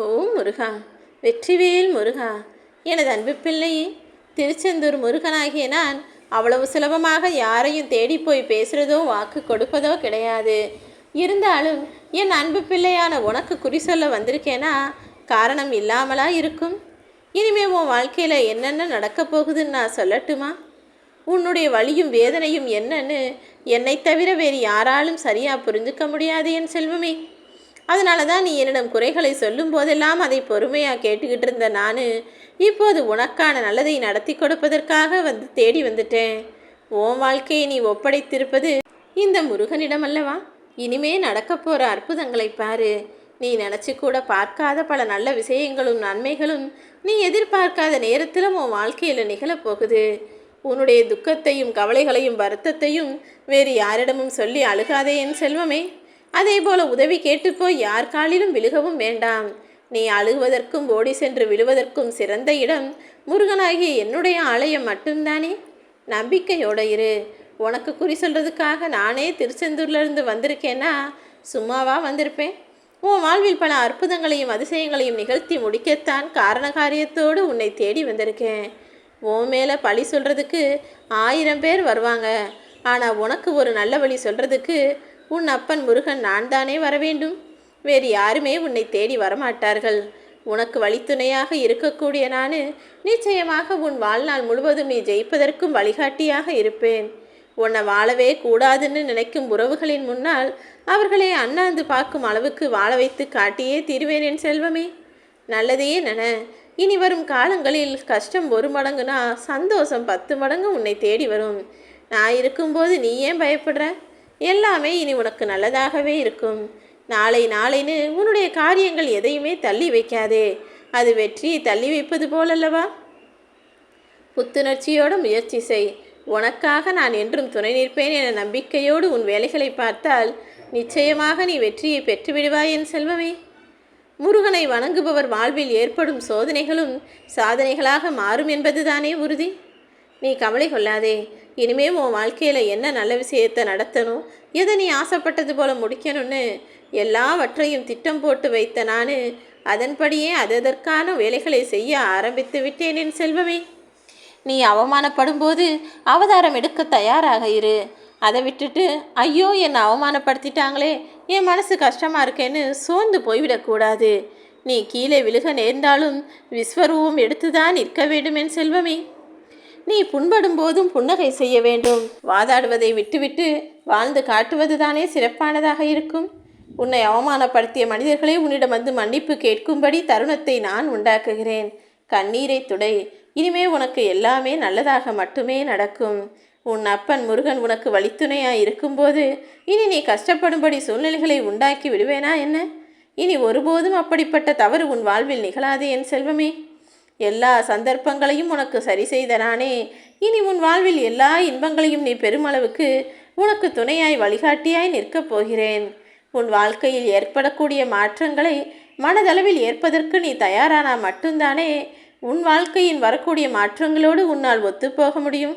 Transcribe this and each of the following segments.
ஓ முருகா வெற்றிவேல் முருகா எனது அன்பு பிள்ளையே திருச்செந்தூர் முருகனாகிய நான் அவ்வளவு சுலபமாக யாரையும் தேடி போய் பேசுகிறதோ வாக்கு கொடுப்பதோ கிடையாது. இருந்தாலும் என் அன்பு பிள்ளையான உனக்கு குறி சொல்ல வந்திருக்கேனா? காரணம் இல்லாமலா இருக்கும்? இனிமே உன் வாழ்க்கையில் என்னென்ன நடக்கப் போகுதுன்னு நான் சொல்லட்டுமா? உன்னுடைய வலியும் வேதனையும் என்னன்னு என்னை தவிர வேறு யாராலும் சரியாக புரிஞ்சுக்க முடியாது என் செல்வமே. அதனால தான் நீ என்னிடம் குறைகளை சொல்லும் போதெல்லாம் அதை பொறுமையாக கேட்டுக்கிட்டு இருந்த நான் இப்போது உனக்கான நல்லதை நடத்தி கொடுப்பதற்காக வந்து தேடி வந்துட்டேன். உன் வாழ்க்கையை நீ ஒப்படைத்திருப்பது இந்த முருகனிடம் அல்லவா? இனிமே நடக்கப் போகிற அற்புதங்களை பாரு. நீ நினச்சி கூட பார்க்காத பல நல்ல விஷயங்களும் நன்மைகளும் நீ எதிர்பார்க்காத நேரத்திலும் உன் வாழ்க்கையில் நிகழப்போகுது உன்னுடைய துக்கத்தையும் கவலைகளையும் வருத்தத்தையும் வேறு யாரிடமும் சொல்லி அழுகாதே என் செல்வமே. அதே போல உதவி கேட்டுப்போய் யார் காலிலும் விழுகவும் வேண்டாம். நீ அழுகுவதற்கும் ஓடி சென்று விழுவதற்கும் சிறந்த இடம் முருகனாகிய என்னுடைய ஆலயம் மட்டும்தானே? நம்பிக்கையோட இரு. உனக்கு குறி சொல்றதுக்காக நானே திருச்செந்தூர்லேருந்து வந்திருக்கேன்னா சும்மாவா வந்திருப்பேன்? உன் வாழ்வில் பல அற்புதங்களையும் அதிசயங்களையும் நிகழ்த்தி முடிக்கத்தான் காரண காரியத்தோடு உன்னை தேடி வந்திருக்கேன். உன் மேலே பழி சொல்கிறதுக்கு ஆயிரம் பேர் வருவாங்க. ஆனால் உனக்கு ஒரு நல்ல வழி சொல்கிறதுக்கு உன் அப்பன் முருகன் நான் தானே வர வேண்டும் வேறு யாருமே உன்னை தேடி வரமாட்டார்கள். உனக்கு வழித்துணையாக இருக்கக்கூடிய நான் நிச்சயமாக உன் வாழ்நாள் முழுவதும் நீ ஜெயிப்பதற்கும் வழிகாட்டியாக இருப்பேன். உன்னை வாழவே கூடாதுன்னு நினைக்கும் உறவுகளின் முன்னால் அவர்களை அண்ணாந்து பார்க்கும் அளவுக்கு வாழ வைத்து காட்டியே தீர்வேன் என் செல்வமே. நல்லதையே நன இனி வரும் காலங்களில் கஷ்டம் ஒரு மடங்குனா சந்தோஷம் பத்து மடங்கு உன்னை தேடி வரும். நான் இருக்கும்போது நீ ஏன் பயப்படுற? எல்லாமே இனி உனக்கு நல்லதாகவே இருக்கும். நாளை நாளைன்னு உன்னுடைய காரியங்கள் எதையுமே தள்ளி வைக்காதே. அது வெற்றியை தள்ளி வைப்பது போலல்லவா? புத்துணர்ச்சியோடு முயற்சி செய். உனக்காக நான் என்றும் துணை நிற்பேன் என நம்பிக்கையோடு உன் வேலைகளை பார்த்தால் நிச்சயமாக நீ வெற்றியை பெற்றுவிடுவாய் என் செல்வமே. முருகனை வணங்குபவர் வாழ்வில் ஏற்படும் சோதனைகளும் சாதனைகளாக மாறும் என்பதுதானே உறுதி. நீ கவலை கொள்ளாதே. இனிமேல் உன் வாழ்க்கையில் என்ன நல்ல விஷயத்தை நடத்தணும்? எதை நீ ஆசைப்பட்டது போல் முடிக்கணும்னு எல்லாவற்றையும் திட்டம் போட்டு வைத்த நான் அதன்படியே அதற்கான வேலைகளை செய்ய ஆரம்பித்து விட்டேன் என் செல்வமே. நீ அவமானப்படும் போது அவதாரம் எடுக்க தயாராக இரு. அதை விட்டுட்டு ஐயோ என்னை அவமானப்படுத்திட்டாங்களே என் மனசு கஷ்டமாக இருக்கேன்னு சோர்ந்து போய்விடக்கூடாது நீ கீழே விழுக நேர்ந்தாலும் விஸ்வரூபம் எடுத்துதான் நிற்க வேண்டும் என் செல்வமே. நீ புண்படும் போதும் புன்னகை செய்ய வேண்டும். வாதாடுவதை விட்டுவிட்டு வாழ்ந்து காட்டுவதுதானே சிறப்பானதாக இருக்கும். உன்னை அவமானப்படுத்திய மனிதர்களே உன்னிடம் வந்து மன்னிப்பு கேட்கும்படி தருணத்தை நான் உண்டாக்குகிறேன். கண்ணீரை துடை. இனிமே உனக்கு எல்லாமே நல்லதாக மட்டுமே நடக்கும். உன் அப்பன் முருகன் உனக்கு வழித்துணையாய் இருக்கும்போது இனி நீ கஷ்டப்படும்படி சூழ்நிலைகளை உண்டாக்கி விடுவேனா என்ன? இனி ஒருபோதும் அப்படிப்பட்ட தவறு உன் வாழ்வில் நிகழாது என் செல்வமே. எல்லா சந்தர்ப்பங்களையும் உனக்கு சரி செய்த நானே. இனி உன் வாழ்வில் எல்லா இன்பங்களையும் நீ பெருமளவுக்கு உனக்கு துணையாய் வழிகாட்டியாய் நிற்கப் போகிறேன். உன் வாழ்க்கையில் ஏற்படக்கூடிய மாற்றங்களை மனதளவில் ஏற்பதற்கு நீ தயாரானா மட்டும்தானே? உன் வாழ்க்கையின் வரக்கூடிய மாற்றங்களோடு உன்னால் ஒத்துப்போக முடியும்.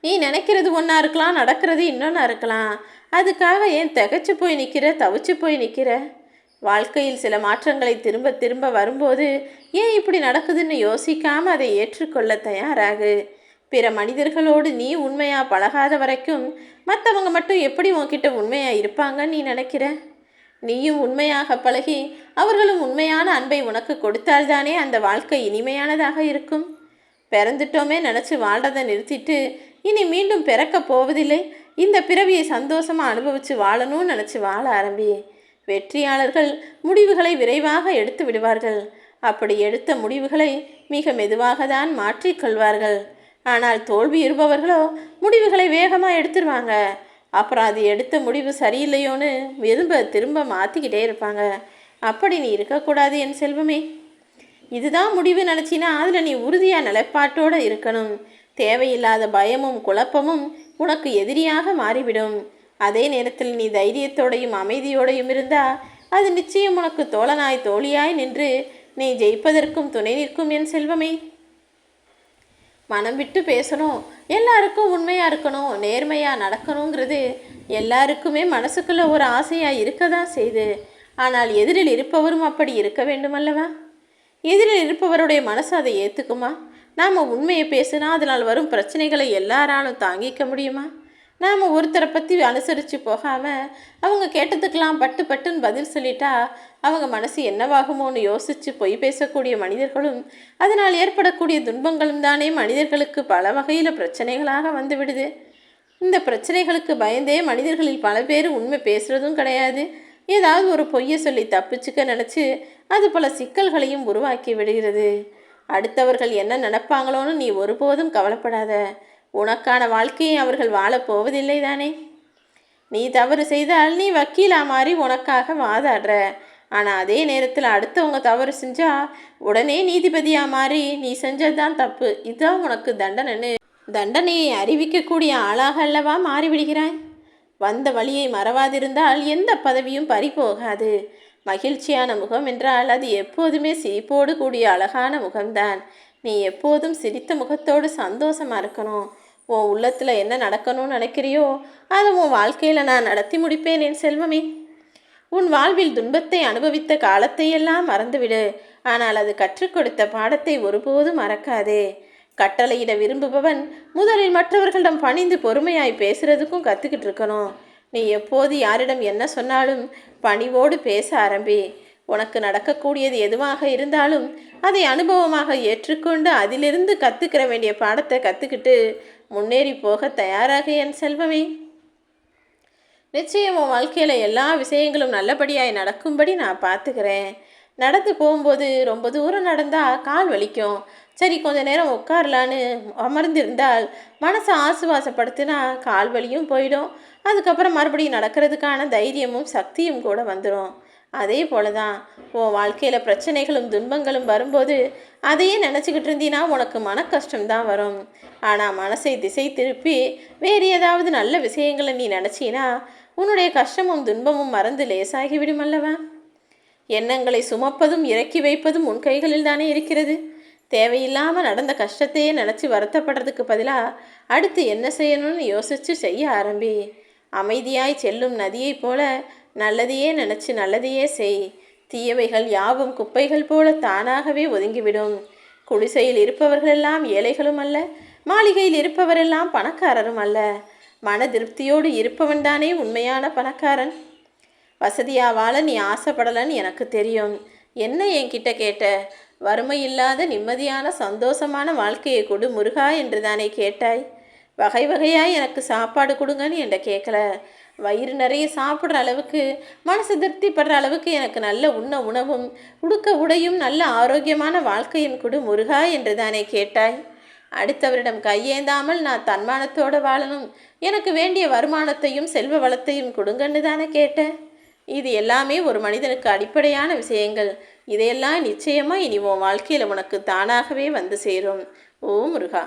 நீ நினைக்கிறது ஒன்றா இருக்கலாம் நடக்கிறது இன்னொன்றா இருக்கலாம். அதுக்காக ஏன் திகைச்சு போய் நிற்கிற தவிச்சு போய் நிற்கிற வாழ்க்கையில் சில மாற்றங்களை திரும்ப திரும்ப வரும்போது ஏன் இப்படி நடக்குதுன்னு யோசிக்காமல் அதை ஏற்றுக்கொள்ள தயாராகு? பிற மனிதர்களோடு நீ உண்மையாக பழகாத வரைக்கும் மற்றவங்க மட்டும் எப்படி உன்கிட்ட உண்மையாக இருப்பாங்கன்னு நீ நினைக்கிற? நீயும் உண்மையாக பழகி அவர்களும் உண்மையான அன்பை உனக்கு கொடுத்தால்தானே அந்த வாழ்க்கை இனிமையானதாக இருக்கும்? பிறந்துட்டோமே நினச்சி வாழ்றதை நிறுத்திட்டு இனி மீண்டும் பிறக்க போவதில்லை. இந்த பிறவியை சந்தோஷமாக அனுபவித்து வாழணும்னு நினச்சி வாழ ஆரம்பி வெற்றியாளர்கள் முடிவுகளை விரைவாக எடுத்து விடுவார்கள். அப்படி எடுத்த முடிவுகளை மிக மெதுவாக தான் மாற்றிக்கொள்வார்கள் ஆனால் தோல்வி இருப்பவர்களோ முடிவுகளை வேகமாக எடுத்துருவாங்க. அப்புறம் அது எடுத்த முடிவு சரியில்லையோன்னு விரும்ப திரும்ப மாற்றிக்கிட்டே இருப்பாங்க. அப்படி நீ இருக்கக்கூடாது என் செல்வமே. இதுதான் முடிவு நினச்சினா அதில் நீ உறுதியாக நிலைப்பாட்டோடு இருக்கணும். தேவையில்லாத பயமும் குழப்பமும் உனக்கு எதிரியாக மாறிவிடும். அதே நேரத்தில் நீ தைரியத்தோடையும் அமைதியோடையும் இருந்தால் அது நிச்சயம் உனக்கு தோழனாய் தோழியாய் நின்று நீ ஜெயிப்பதற்கும் துணை நிற்கும் என் செல்வமே. மனம் விட்டு பேசணும் எல்லாருக்கும் உண்மையாக இருக்கணும் நேர்மையாக நடக்கணுங்கிறது எல்லாருக்குமே மனசுக்குள்ளே ஒரு ஆசையாக இருக்க தான் செய்து ஆனால் எதிரில் இருப்பவரும் அப்படி இருக்க வேண்டுமல்லவா? எதிரில் இருப்பவருடைய மனசு அதை ஏற்றுக்குமா நாம் உண்மையை பேசினா அதனால் வரும் பிரச்சனைகளை எல்லாராலும் தாங்கிக்க முடியுமா? நாம் ஒருத்தரை பற்றி அனுசரித்து போகாமல் அவங்க கேட்டதுக்கெல்லாம் பட்டு பட்டுன்னு பதில் சொல்லிட்டா அவங்க மனசு என்னவாகுமோன்னு யோசித்து பொய் பேசக்கூடிய மனிதர்களும் அதனால் ஏற்படக்கூடிய துன்பங்களும் தானே மனிதர்களுக்கு பல வகையில் பிரச்சனைகளாக வந்து விடுது இந்த பிரச்சனைகளுக்கு பயந்தே மனிதர்களில் பல பேர் உண்மை பேசுகிறதும் கிடையாது. ஏதாவது ஒரு பொய்யை சொல்லி தப்பிச்சுக்க நினச்சி அது பல சிக்கல்களையும் உருவாக்கி விடுகிறது. அடுத்தவர்கள் என்ன நினப்பாங்களோன்னு நீ ஒருபோதும் கவலைப்படாத. உனக்கான வாழ்க்கையை அவர்கள் வாழப் போவதில்லை தானே? நீ தவறு செய்தால் நீ வக்கீலா மாறி உனக்காக வாதாடுற. ஆனால் அதே நேரத்தில் அடுத்தவங்க தவறு செஞ்சா உடனே நீதிபதியாக மாறி நீ செஞ்சதுதான் தப்பு. இதுதான் உனக்கு தண்டனைன்னு. தண்டனையை அறிவிக்கக்கூடிய ஆளாக அல்லவா மாறிவிடுகிறாய்? வந்த வழியை மறவாதிருந்தால் எந்த பதவியும் பறிபோகாது. மகிழ்ச்சியான முகம் என்றால் அது எப்போதுமே சிரிப்போடு கூடிய அழகான முகம்தான். நீ எப்போதும் சிரித்த முகத்தோடு சந்தோஷமாக இருக்கணும். உன் உள்ளத்தில் என்ன நடக்கணும்னு நினைக்கிறியோ அதை உன் வாழ்க்கையில் நான் நடத்தி முடிப்பேன் என் செல்வமே. உன் வாழ்வில் துன்பத்தை அனுபவித்த காலத்தையெல்லாம் மறந்துவிடு. ஆனால் அது கற்றுக் கொடுத்த பாடத்தை ஒருபோதும் மறக்காதே. கட்டளையிட விரும்புபவன் முதலில் மற்றவர்களிடம் பணிந்து பொறுமையாய் பேசுறதுக்கும் கற்றுக்கிட்டு இருக்கணும் நீ எப்போது யாரிடம் என்ன சொன்னாலும் பணிவோடு பேச ஆரம்பி. உனக்கு நடக்கக்கூடியது எதுவாக இருந்தாலும் அதை அனுபவமாக ஏற்றுக்கொண்டு அதிலிருந்து கற்றுக்கிற வேண்டிய பாடத்தை கற்றுக்கிட்டு முன்னேறி போக தயாராக என் செல்வமே. நிச்சயம் உன் வாழ்க்கையில் எல்லா விஷயங்களும் நல்லபடியாய் நடக்கும்படி நான் பார்த்துக்கிறேன். நடந்து போகும்போது ரொம்ப தூரம் நடந்தால் கால் வலிக்கும். சரி கொஞ்ச நேரம் உட்காரலான்னு அமர்ந்திருந்தால் மனசை ஆசுவாசப்படுத்தினா கால் வலியும் போயிடும். அதுக்கப்புறம் மறுபடியும் நடக்கிறதுக்கான தைரியமும் சக்தியும் கூட வந்துடும் அதே போல தான் உன் வாழ்க்கையில் பிரச்சனைகளும் துன்பங்களும் வரும்போது அதையே நினச்சிக்கிட்டு இருந்தீன்னா உனக்கு மன கஷ்டம்தான் வரும். ஆனால் மனசை திசை திருப்பி வேறு ஏதாவது நல்ல விஷயங்களை நீ நினச்சினா உன்னுடைய கஷ்டமும் துன்பமும் மறந்து லேசாகி விடுமல்லவா எண்ணங்களை சுமப்பதும் இறக்கி வைப்பதும் உன் கைகளில் தானே இருக்கிறது. தேவையில்லாமல் நடந்த கஷ்டத்தையே நினச்சி வருத்தப்படுறதுக்கு பதிலாக அடுத்து என்ன செய்யணும்னு யோசித்து செய்ய ஆரம்பி. அமைதியாய் செல்லும் நதியைப் போல நல்லதையே நினச்சி நல்லதையே செய். தீயவைகள் யாவும் குப்பைகள் போல தானாகவே ஒதுங்கிவிடும். குடிசையில் இருப்பவர்களெல்லாம் ஏழைகளும் அல்ல மாளிகையில் இருப்பவரெல்லாம் பணக்காரரும் அல்ல. மன திருப்தியோடு இருப்பவன் தானே உண்மையான பணக்காரன்? வசதியா வாழ நீ ஆசைப்படலன்னு எனக்கு தெரியும். என்ன என்கிட்ட கேட்ட? வறுமை இல்லாத நிம்மதியான சந்தோஷமான வாழ்க்கையை கொடு முருகா என்று தானே கேட்டாய். வகை வகையாய் எனக்கு சாப்பாடு கொடுங்கன்னு என்கிட்ட கேட்கல. வயிறு நிறைய சாப்பிட்ற அளவுக்கு மனசு திருப்திப்படுற அளவுக்கு எனக்கு நல்ல உண்ண உணவும் உடுக்க உடையும் நல்ல ஆரோக்கியமான வாழ்க்கையும் கொடு முருகா என்று தானே கேட்டாய். அடுத்தவரிடம் கையேந்தாமல் நான் தன்மானத்தோடு வாழணும். எனக்கு வேண்டிய வருமானத்தையும் செல்வ வளத்தையும் கொடுங்கன்னு தானே கேட்டேன் இது எல்லாமே ஒரு மனிதனுக்கு அடிப்படையான விஷயங்கள். இதையெல்லாம் நிச்சயமாக இனி உன் வாழ்க்கையில் உனக்கு தானாகவே வந்து சேரும். ஓ முருகா